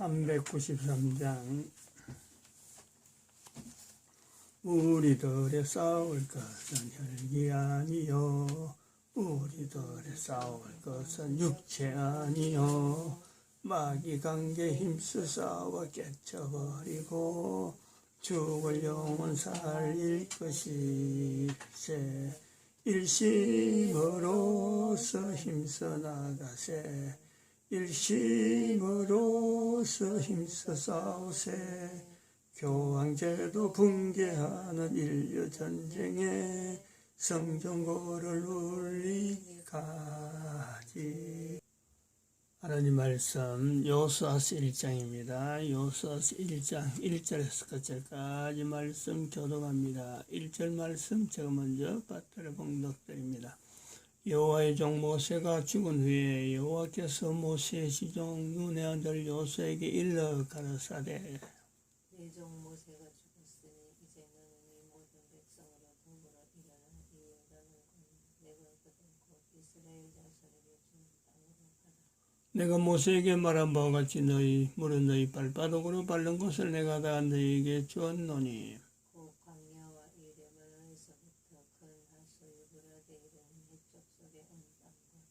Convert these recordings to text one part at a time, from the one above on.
393장. 우리들의 싸울 것은 혈기 아니요. 우리들의 싸울 것은 육체 아니요. 마귀 관계 힘써 싸워 깨쳐버리고 죽을 영혼 살릴 것이세. 일심으로서 힘써 나가세 일심으로서 힘써 싸우세 교황제도 붕괴하는 인류 전쟁에 성전고를 울리까지 하나님 말씀 요수아스 1장입니다. 요수아스 1장 1절에서 끝절까지 말씀 교독합니다. 1절 말씀 제가 먼저 받들어 봉독드립니다. 여호와의 종 모세가 죽은 후에 여호와께서 모세의 시종 눈의 아들 요수에게 일러 가라사대 내 종 모세가 죽었으니 이제 너는 이 모든 백성으로 동부로 일어나 이 건너 내가 그들 곧 이스라엘 자손에게 준 땅으로 가라. 내가 모세에게 말한 바와 같이 너희 물은 너희 발바닥으로 밟는 곳을 내가 다 너희에게 주었노니 곧 광야와 이 레바논에서부터 큰 하수 유브라데 이르는 해쪽 속에 온 땅과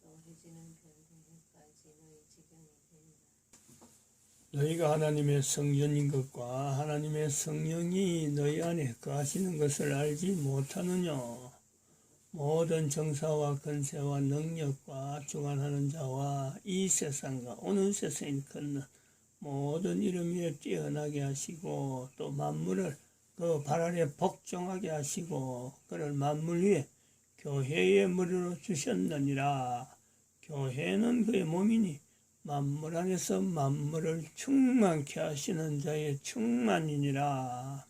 또 해지는 변동에까지 너희 지경이 되리라. 너희가 하나님의 성전인 것과 하나님의 성령이 너희 안에 거하시는 것을 알지 못하느냐? 모든 정사와 권세와 능력과 주관하는 자와 이 세상과 오는 세상을 걷는 모든 이름 위에 뛰어나게 하시고 또 만물을 그 발 아래 복종하게 하시고 그를 만물 위에 교회의 머리로 주셨느니라. 교회는 그의 몸이니 만물 안에서 만물을 충만케 하시는 자의 충만이니라.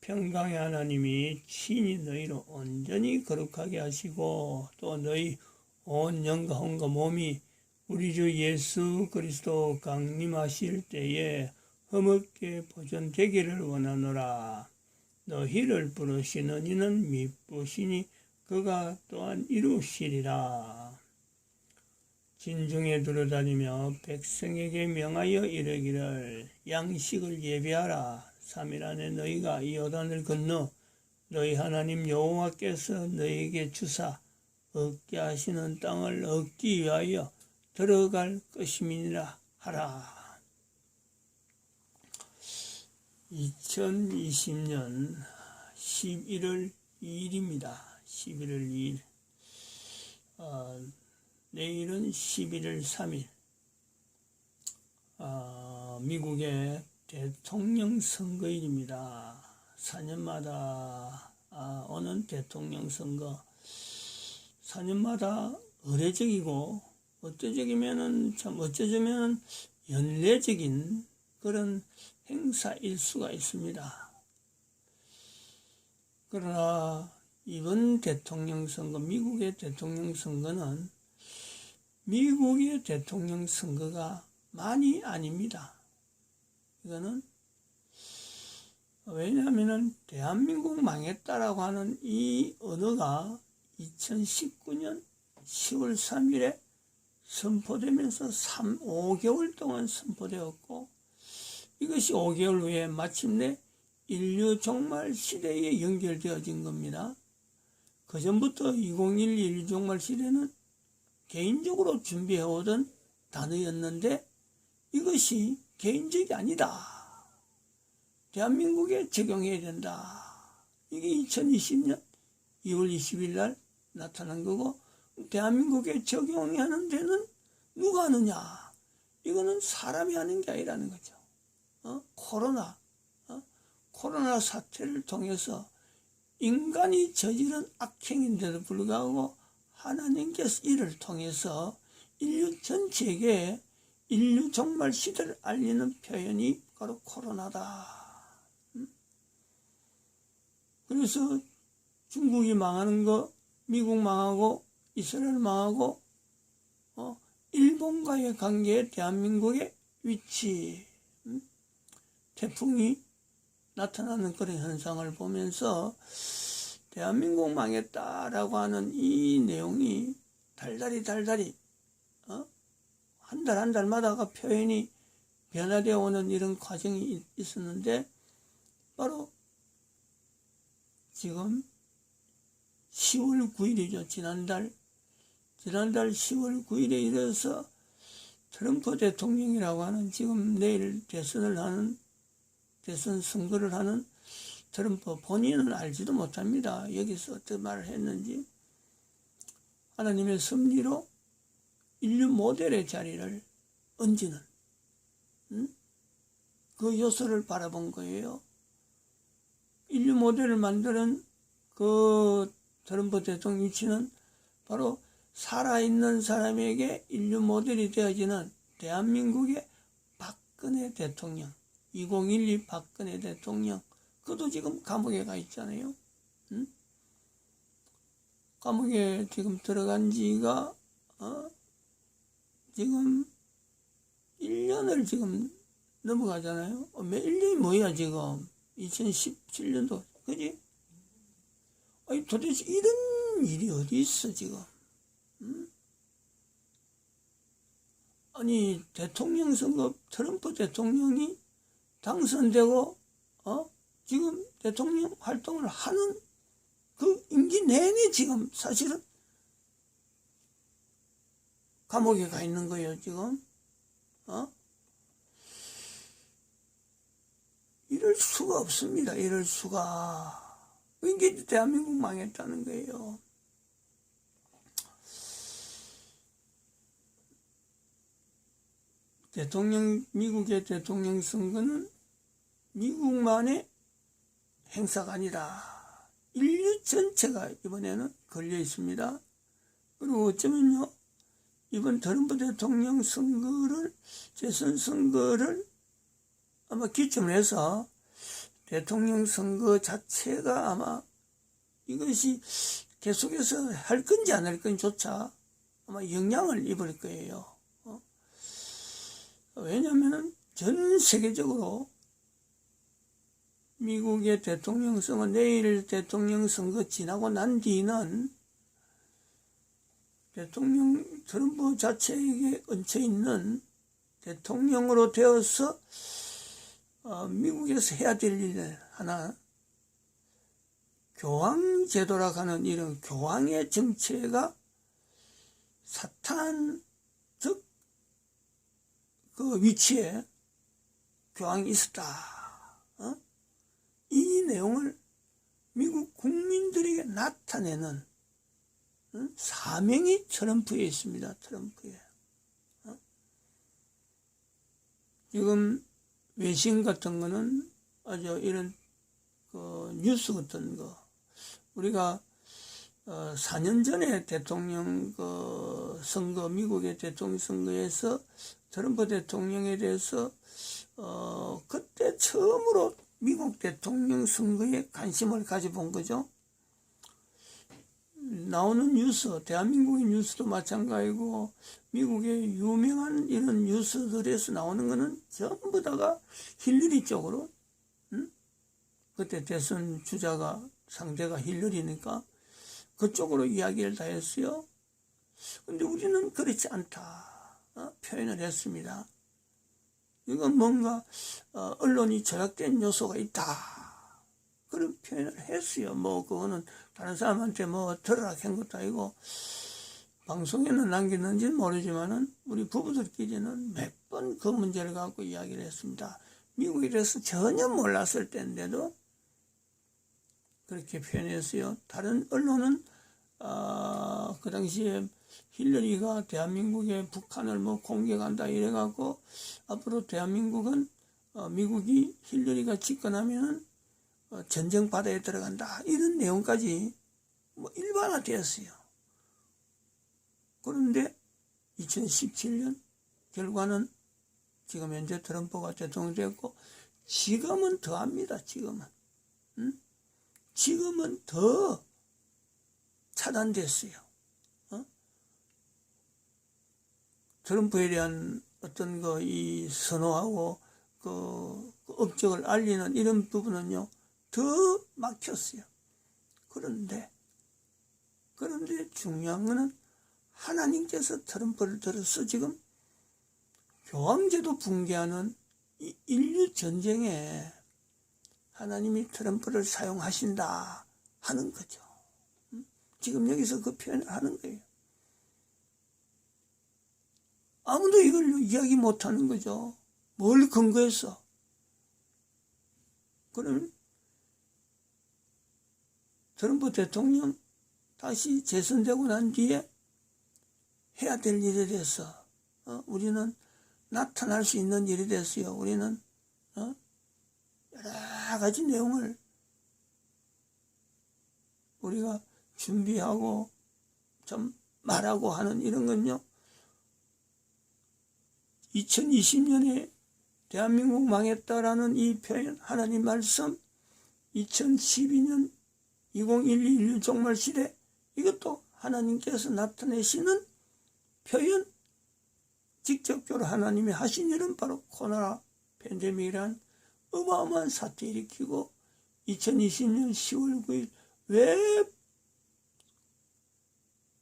평강의 하나님이 친히 너희로 온전히 거룩하게 하시고 또 너희 온 영과 혼과 몸이 우리 주 예수 그리스도 강림하실 때에 흠없게 보존되기를 원하노라. 너희를 부르시는 이는 미쁘시니 그가 또한 이루시리라. 진중에 두루다니며 백성에게 명하여 이르기를 양식을 예비하라. 3일 안에 너희가 이 요단을 건너 너희 하나님 여호와께서 너희에게 주사 얻게 하시는 땅을 얻기 위하여 들어갈 것임이니라 하라. 2020년 11월 2일입니다. 11월 2일. 어, 내일은 11월 3일, 아, 미국의 대통령 선거일입니다. 4년마다 아, 오는 대통령 선거. 4년마다 의례적이고, 어쩌적이면은, 참, 어쩌자면 연례적인 그런 행사일 수가 있습니다. 그러나, 이번 대통령 선거, 미국의 대통령 선거는 미국의 대통령 선거가 많이 아닙니다. 이거는 왜냐하면 대한민국 망했다라고 하는 이 언어가 2019년 10월 3일에 선포되면서 3, 5개월 동안 선포되었고 이것이 5개월 후에 마침내 인류 종말 시대에 연결되어진 겁니다. 그 전부터 2011 종말 시대는 개인적으로 준비해오던 단어였는데 이것이 개인적이 아니다. 대한민국에 적용해야 된다. 이게 2020년 2월 20일 날 나타난 거고 대한민국에 적용하는 데는 누가 하느냐? 이거는 사람이 하는 게 아니라는 거죠. 어? 코로나, 어? 코로나 사태를 통해서 인간이 저지른 악행인데도 불구하고 하나님께서 이를 통해서 인류 전체에게 인류 종말 시대를 알리는 표현이 바로 코로나다. 음? 그래서 중국이 망하는 거, 미국 망하고, 이스라엘 망하고, 어, 일본과의 관계, 대한민국의 위치, 음? 태풍이 나타나는 그런 현상을 보면서 대한민국 망했다라고 하는 이 내용이 달달이 달달이 어? 한 달 한 달마다가 표현이 변화되어 오는 이런 과정이 있- 있었는데 바로 지금 10월 9일이죠. 지난달 지난달 10월 9일에 이르러서 트럼프 대통령이라고 하는 지금 내일 대선을 하는 대선 선거를 하는 트럼프 본인은 알지도 못합니다. 여기서 어떻게 말을 했는지 하나님의 섭리로 인류 모델의 자리를 얹는 음? 그 요소를 바라본 거예요. 인류 모델을 만드는 그 트럼프 대통령 위치는 바로 살아있는 사람에게 인류 모델이 되어지는 대한민국의 박근혜 대통령, 2012 박근혜 대통령, 그도 지금 감옥에 가 있잖아요. 응? 감옥에 지금 들어간 지가, 어? 지금 1년을 지금 넘어가잖아요. 어, 몇 1년이 뭐야, 지금. 2017년도, 그지? 아니, 도대체 이런 일이 어디 있어, 지금. 아니 대통령 선거 트럼프 대통령이 당선되고 어 지금 대통령 활동을 하는 그 임기 내내 지금 사실은 감옥에 가 있는 거예요 지금. 어? 이럴 수가 없습니다 이럴 수가. 이게 대한민국 망했다는 거예요. 대통령, 미국의 대통령 선거는 미국만의 행사가 아니라 인류 전체가 이번에는 걸려 있습니다. 그리고 어쩌면요, 이번 트럼프 대통령 선거를, 재선 선거를 아마 기점으로 해서 대통령 선거 자체가 아마 이것이 계속해서 할 건지 안 할 건지조차 아마 영향을 입을 거예요. 왜냐하면 전 세계적으로 미국의 대통령 선거, 내일 대통령 선거 지나고 난 뒤는 대통령 트럼프 자체에게 얹혀 있는 대통령으로 되어서 어, 미국에서 해야 될 일 하나 교황 제도라 하는 이런 교황의 정체가 사탄 즉 그 위치에 교황이 있었다. 어? 이 내용을 미국 국민들에게 나타내는 어? 사명이 트럼프에 있습니다. 트럼프에. 어? 지금 외신 같은 거는 아주 이런 그 뉴스 같은 거 우리가 어, 4년 전에 대통령 그 선거 미국의 대통령 선거에서 트럼프 대통령에 대해서 어, 그때 처음으로 미국 대통령 선거에 관심을 가져본 거죠. 나오는 뉴스, 대한민국의 뉴스도 마찬가지고 미국의 유명한 이런 뉴스들에서 나오는 거는 전부 다가 힐러리 쪽으로, 응? 그때 대선 주자가 상대가 힐러리니까 그쪽으로 이야기를 다 했어요. 근데 우리는 그렇지 않다. 어? 표현을 했습니다. 이건 뭔가 어, 언론이 조작된 요소가 있다. 그런 표현을 했어요. 뭐 그거는 다른 사람한테 뭐 들으라 한 것도 아니고 방송에는 남겼는지는 모르지만은 우리 부부들끼리는 몇 번 그 문제를 갖고 이야기를 했습니다. 미국에 대해서 전혀 몰랐을 때인데도 그렇게 표현했어요. 다른 언론은 아, 그 당시에 힐러리가 대한민국의 북한을 뭐 공격한다 이래갖고 앞으로 대한민국은 어, 미국이 힐러리가 집권하면은 어, 전쟁 바다에 들어간다 이런 내용까지 뭐 일반화되었어요. 그런데 2017년 결과는 지금 현재 트럼프가 대통령 됐고 지금은 더합니다. 지금은 응? 지금은 더 차단됐어요. 어? 트럼프에 대한 어떤 그 이 선호하고 그, 그 업적을 알리는 이런 부분은요 더 막혔어요. 그런데 그런데 중요한 거는 하나님께서 트럼프를 들어서 지금 교황제도 붕괴하는 이 인류 전쟁에 하나님이 트럼프를 사용하신다 하는 거죠. 음? 지금 여기서 그 표현을 하는 거예요. 아무도 이걸 이야기 못 하는 거죠. 뭘 근거해서? 그럼 트럼프 대통령 다시 재선되고 난 뒤에 해야 될 일에 대해서 어, 우리는 나타날 수 있는 일이 됐어요. 우리는 어, 여러 가지 내용을 우리가 준비하고 좀 말하고 하는 이런 건요. 2020년에 대한민국 망했다라는 이 표현, 하나님 말씀, 2012년 2012 종말 시대, 이것도 하나님께서 나타내시는 표현, 직접적으로 하나님이 하신 일은 바로 코로나 팬데믹이란 어마어마한 사태 일으키고 2020년 10월 9일 왜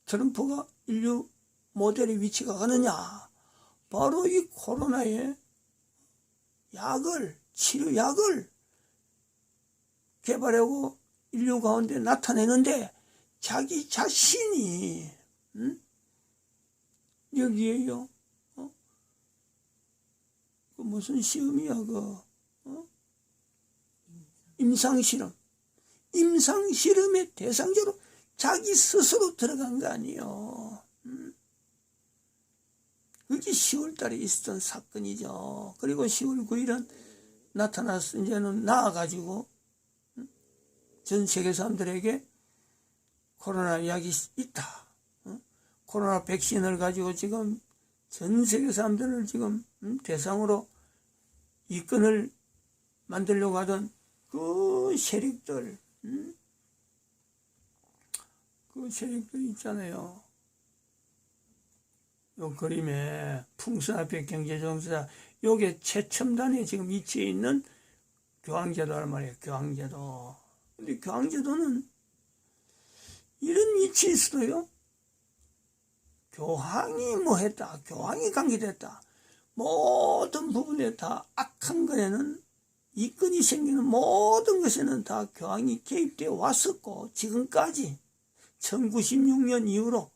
트럼프가 인류 모델의 위치가 가느냐? 바로 이 코로나에 약을, 치료약을 개발하고 인류 가운데 나타내는데 자기 자신이, 음? 여기에요. 어? 그 무슨 시험이야, 그, 어? 임상실험. 임상실험의 대상자로 자기 스스로 들어간 거 아니에요. 음? 그게 10월 달에 있었던 사건이죠. 그리고 10월 9일은 나타났어. 이제는 나와가지고, 음? 전 세계 사람들에게 코로나 약이 있다. 어? 코로나 백신을 가지고 지금 전 세계 사람들을 지금 음? 대상으로 이권을 만들려고 하던 그 세력들, 음? 그 세력들 있잖아요. 요 그림에 풍수앞에 경제정사, 요게 최첨단에 지금 위치해 있는 교황제도란 말이에요. 교황제도. 근데 교황제도는 이런 위치에 있어도요. 교황이 뭐 했다. 교황이 관계됐다. 모든 부분에 다 악한 것에는 이권이 생기는 모든 것에는 다 교황이 개입되어 왔었고 지금까지 1096년 이후로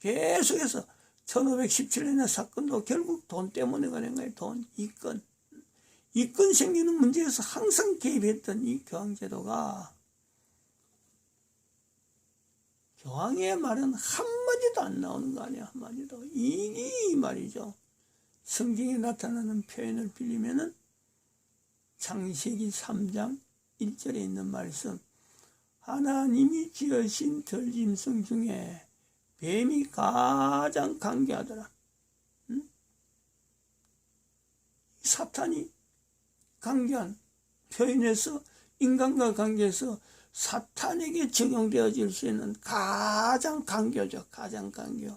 계속해서 1517년의 사건도 결국 돈 때문에 가는 거예요. 돈, 이권. 이권 생기는 문제에서 항상 개입했던 이 교황제도가 교황의 말은 한마디도 안 나오는 거 아니야, 한마디도. 이게 이 말이죠. 성경에 나타나는 표현을 빌리면은 창세기 3장 1절에 있는 말씀. 하나님이 지으신 들짐승 중에 뱀이 가장 강교하더라. 응? 사탄이 강교한 표현에서 인간과 관계에서 사탄에게 적용되어질 수 있는 가장 강교죠. 가장 강교.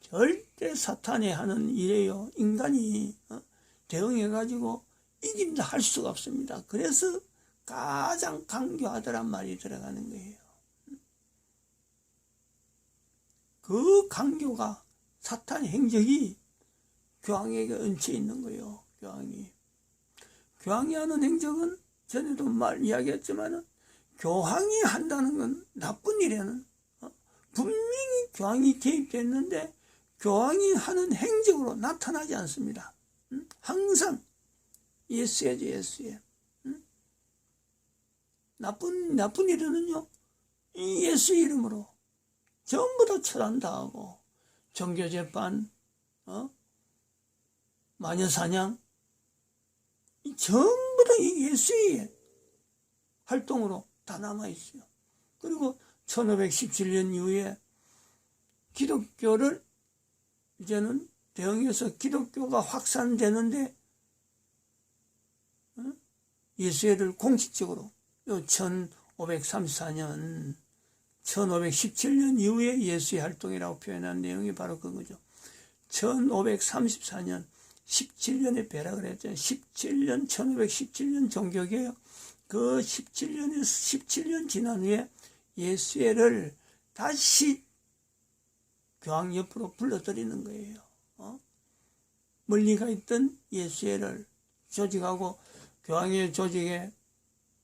절대 사탄이 하는 일에요. 인간이 어? 대응해가지고 이긴다 할 수가 없습니다. 그래서 가장 강교하더란 말이 들어가는 거예요. 그 강교가 사탄의 행적이 교황에게 얹혀 있는 거예요. 교황이. 교황이 하는 행적은 전에도 말 이야기했지만은 교황이 한다는 건 나쁜 일에는 어? 분명히 교황이 개입됐는데 교황이 하는 행적으로 나타나지 않습니다. 음? 항상 예수야죠, 예수야. 음? 나쁜, 나쁜 이 예수 이름으로 전부 다 처단당하고, 종교재판, 어? 마녀사냥, 이 전부 다 이 예수의 활동으로 다 남아있어요. 그리고 1517년 이후에 기독교를 이제는 대응해서 기독교가 확산되는데 어? 예수회를 공식적으로 1534년 1517년 이후에 예수의 활동이라고 표현한 내용이 바로 그거죠. 1534년 17년에 배락을 했죠. 17년 1517년 종교개혁 그 17년에서 17년 지난 후에 예수회를 다시 교황 옆으로 불러들이는 거예요. 어? 멀리 가 있던 예수회를 조직하고 교황의 조직에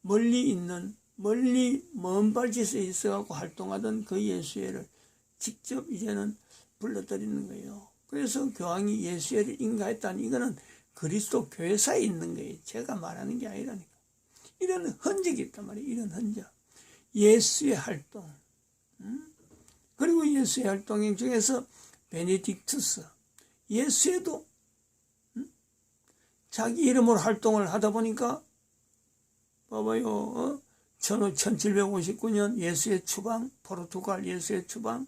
멀리 있는 멀리 먼 발치에 있어갖고 활동하던 그 예수회를 직접 이제는 불러들이는 거예요. 그래서 교황이 예수회를 인가했다는 이거는 그리스도 교회사에 있는 거예요. 제가 말하는 게 아니라니까. 이런 흔적이 있단 말이에요. 이런 흔적. 예수의 활동. 음? 그리고 예수의 활동 중에서 베네딕투스. 예수에도 음? 자기 이름으로 활동을 하다 보니까 봐봐요. 어? 1759년 예수의 추방, 포르투갈 예수의 추방,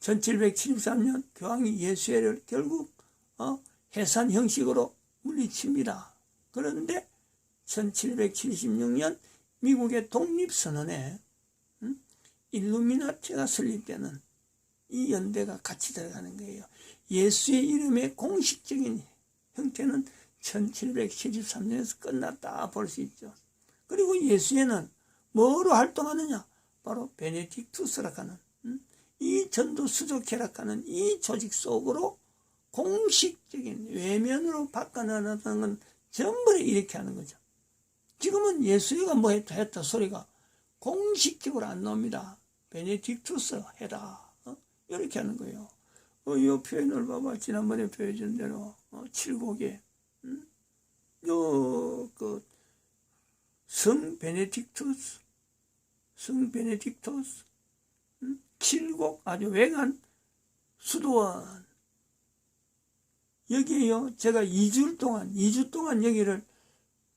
1773년 교황이 예수회를 결국 어? 해산 형식으로 물리칩니다. 그런데 1776년 미국의 독립선언에 음? 일루미나티가 설립되는 이 연대가 같이 들어가는 거예요. 예수의 이름의 공식적인 형태는 1773년에서 끝났다 볼 수 있죠. 그리고 예수에는 뭐로 활동하느냐? 바로 베네딕투스라 하는 음? 이 전도 수족회라 하는 이 조직 속으로 공식적인 외면으로 바꿔나가는 건 전부 이렇게 하는 거죠. 지금은 예수가 뭐 했다 했다 소리가 공식적으로 안 나옵니다. 베네딕투스 해라. 어? 이렇게 하는 거예요. 어, 이 표현을 봐봐. 지난번에 보여준 대로 어, 칠곡에 음? 요그 성 베네딕투스 성 베네딕토스 음? 칠곡 아주 외간 수도원 여기에요. 제가 2주 동안 2주 동안 여기를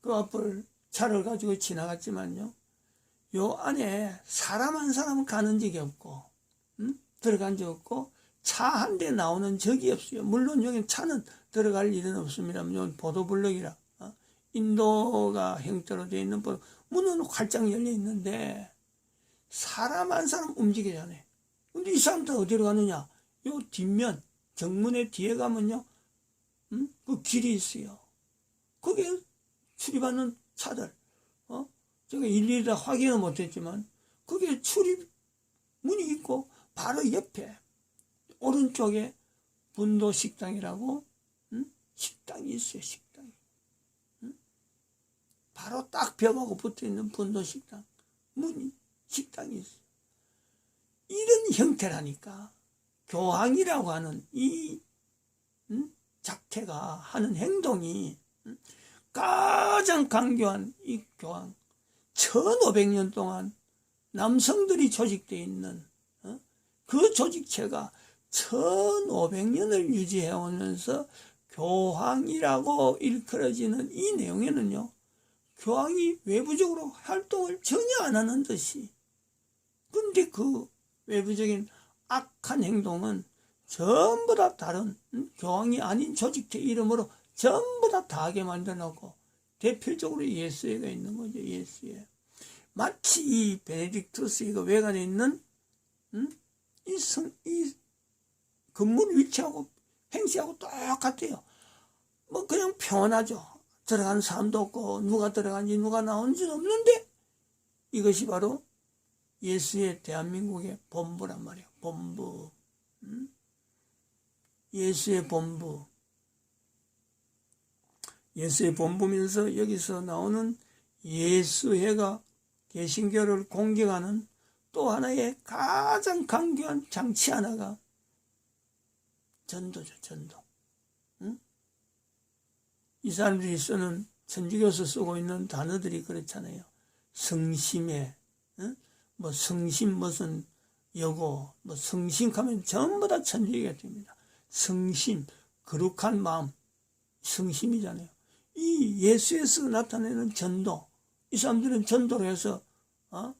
그 앞을 차를 가지고 지나갔지만요. 요 안에 사람 한 사람 가는 적이 없고 음? 들어간 적 없고 차 한 대 나오는 적이 없어요. 물론 여기 차는 들어갈 일은 없습니다. 요 보도블럭이라 어? 인도가 형태로 되어 있는 보도 문은 활짝 열려 있는데 사람 한 사람 움직이지 않아요. 근데 이 사람들 어디로 가느냐? 요 뒷면 정문의 뒤에 가면요. 음? 그 길이 있어요. 거기에 출입하는 차들, 어? 제가 일일이 다 확인은 못했지만, 그게 출입 문이 있고, 바로 옆에, 오른쪽에 분도 식당이라고, 음? 식당이 있어요, 식당이. 음? 바로 딱 벽하고 붙어 있는 분도 식당. 문이, 식당이 있어요. 이런 형태라니까. 교황이라고 하는 이, 음? 작태가 하는 행동이, 음? 가장 강교한 이 교황, 1500년 동안 남성들이 조직되어 있는 어? 그 조직체가 1500년을 유지해 오면서 교황이라고 일컬어지는 이 내용에는요, 교황이 외부적으로 활동을 전혀 안 하는 듯이, 근데 그 외부적인 악한 행동은 전부 다 다른 음? 교황이 아닌 조직체 이름으로 전부 다 다하게 만들어 놓고 대표적으로 예수회가 있는 거죠. 예수회. 마치 이 베네딕투스 이거 외관에 있는 음? 이, 성, 이 건물 위치하고 행시하고 똑같아요. 뭐 그냥 편하죠. 들어간 사람도 없고 누가 들어간지 누가 나온지 없는데 이것이 바로 예수의 대한민국의 본부란 말이에요. 본부. 음? 예수의 본부. 예수의 본부면서 여기서 나오는 예수회가 개신교를 공격하는 또 하나의 가장 강교한 장치 하나가 전도죠, 전도. 응? 이 사람들이 쓰는 천주교에서 쓰고 있는 단어들이 그렇잖아요. 성심에, 응? 뭐 성심 무슨 여고, 뭐 성심하면 전부 다 천주교가 됩니다. 성심, 거룩한 마음, 성심이잖아요. 이 예수에서 나타내는 전도, 이 사람들은 전도를 해서 어?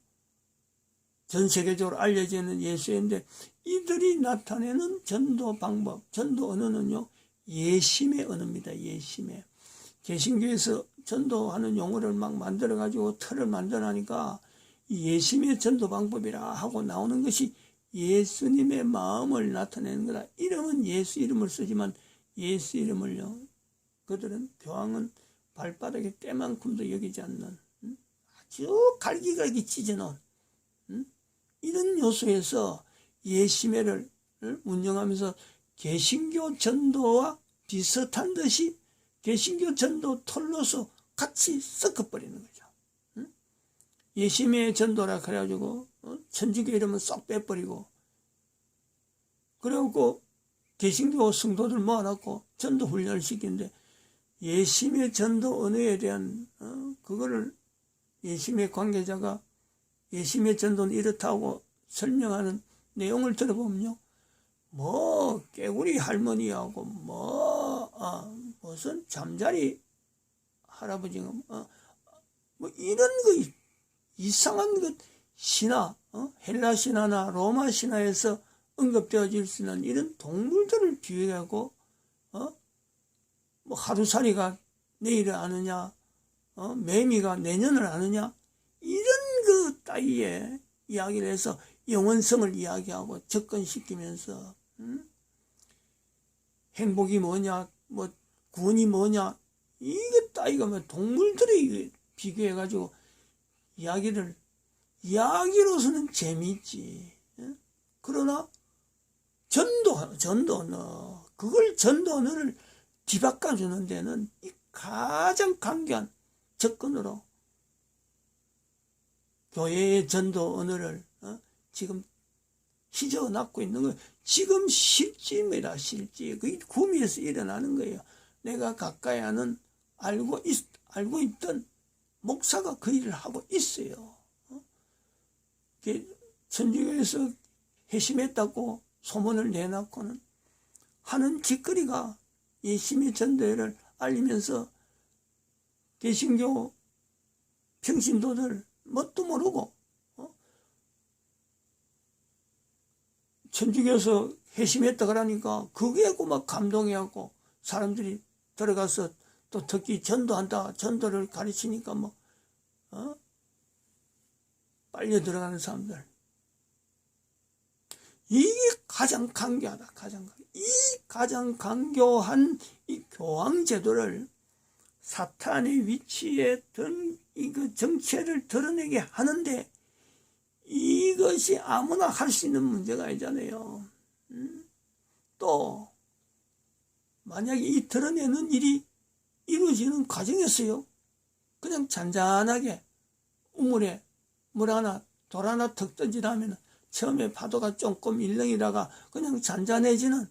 전 세계적으로 알려지는 예수인데 이들이 나타내는 전도 방법, 전도 언어는요 예심의 언어입니다. 예심의 개신교에서 전도하는 용어를 막 만들어 가지고 틀을 만들어니까 예심의 전도 방법이라 하고 나오는 것이 예수님의 마음을 나타내는 거다. 이름은 예수 이름을 쓰지만 예수 이름을요 그들은 교황은 발바닥에 때만큼도 여기지 않는 음? 아주 갈기갈기 찢어놓은 음? 이런 요소에서 예심회를 운영하면서 개신교 전도와 비슷한 듯이 개신교 전도 털로서 같이 섞어버리는 거죠. 응? 예심의 전도라 그래가지고 어? 천주교 이름은 쏙 빼버리고 그래갖고 개신교 성도들 모아놓고 전도 훈련을 시키는데 예심의 전도 언어에 대한 어? 그거를 예심의 관계자가 예심의 전도는 이렇다고 설명하는 내용을 들어보면요. 뭐 깨구리 할머니하고 뭐 아, 무슨 잠자리 할아버지가 어, 뭐 이런 거 이- 이상한 것 신화 어? 헬라 신화나 로마 신화에서 언급되어질 수 있는 이런 동물들을 비유하고 어? 뭐 하루살이가 내일을 아느냐 어? 매미가 내년을 아느냐 이런 그 따위의 이야기를 해서 영원성을 이야기하고 접근시키면서 음? 행복이 뭐냐 뭐 구원이 뭐냐 이게 따위가 뭐 동물들이 비교해가지고 이야기를 이야기로서는 재미있지 예? 그러나 전도 전도 언어 그걸 전도 언어를 뒤바꿔 주는 데는 이 가장 강경한 접근으로 교회의 전도 언어를 어? 지금 휘저어 놨고 있는 거예요. 지금 실지입니다. 실지. 그게 구미에서 일어나는 거예요. 내가 가까이 하는 알고 있, 알고 있던 목사가 그 일을 하고 있어요. 어? 이게 천주교에서 회심했다고 소문을 내놨고는 하는 짓거리가 예심의 전도회를 알리면서 개신교 평신도들 뭣도 모르고 어? 천주교에서 회심했다 그러니까 그게 막 감동해갖고 사람들이 들어가서 또 특히 전도한다 전도를 가르치니까 뭐 어? 빨려 들어가는 사람들 이게 가장 강교하다 가장. 이 가장 강교한 이 교황 제도를 사탄의 위치에 든 이그 정체를 드러내게 하는데 이것이 아무나 할 수 있는 문제가 아니잖아요. 음? 또 만약에 이 드러내는 일이 이루어지는 과정이었어요. 그냥 잔잔하게 우물에 물 하나 돌 하나 턱 던지라면 처음에 파도가 조금 일렁이다가 그냥 잔잔해지는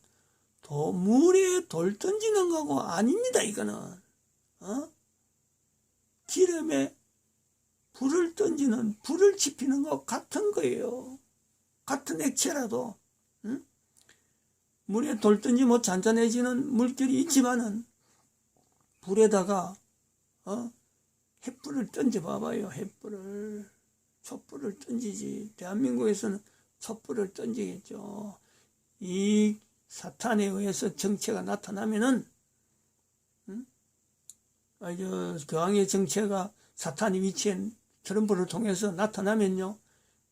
또 물에 돌 던지는 거하고 아닙니다 이거는 어? 기름에 불을 던지는 불을 지피는 것 같은 거예요. 같은 액체라도 응? 물에 돌 던지 뭐 잔잔해지는 물결이 있지만은 불에다가 어? 햇불을 던져 봐봐요. 햇불을 촛불을 던지지. 대한민국에서는 촛불을 던지겠죠. 이 사탄에 의해서 정체가 나타나면은 응? 아, 저 교황의 정체가 사탄이 위치한 트럼프를 통해서 나타나면요.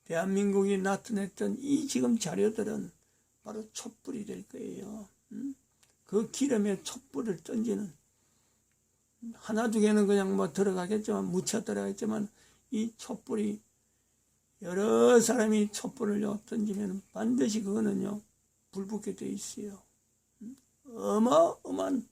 대한민국이 나타냈던 이 지금 자료들은 바로 촛불이 될 거예요. 음? 그 기름에 촛불을 던지는 하나 두 개는 그냥 뭐 들어가겠지만 묻혀 들어가겠지만 이 촛불이 여러 사람이 촛불을 던지면 반드시 그거는요 불 붙게 돼 있어요. 음? 어마어마한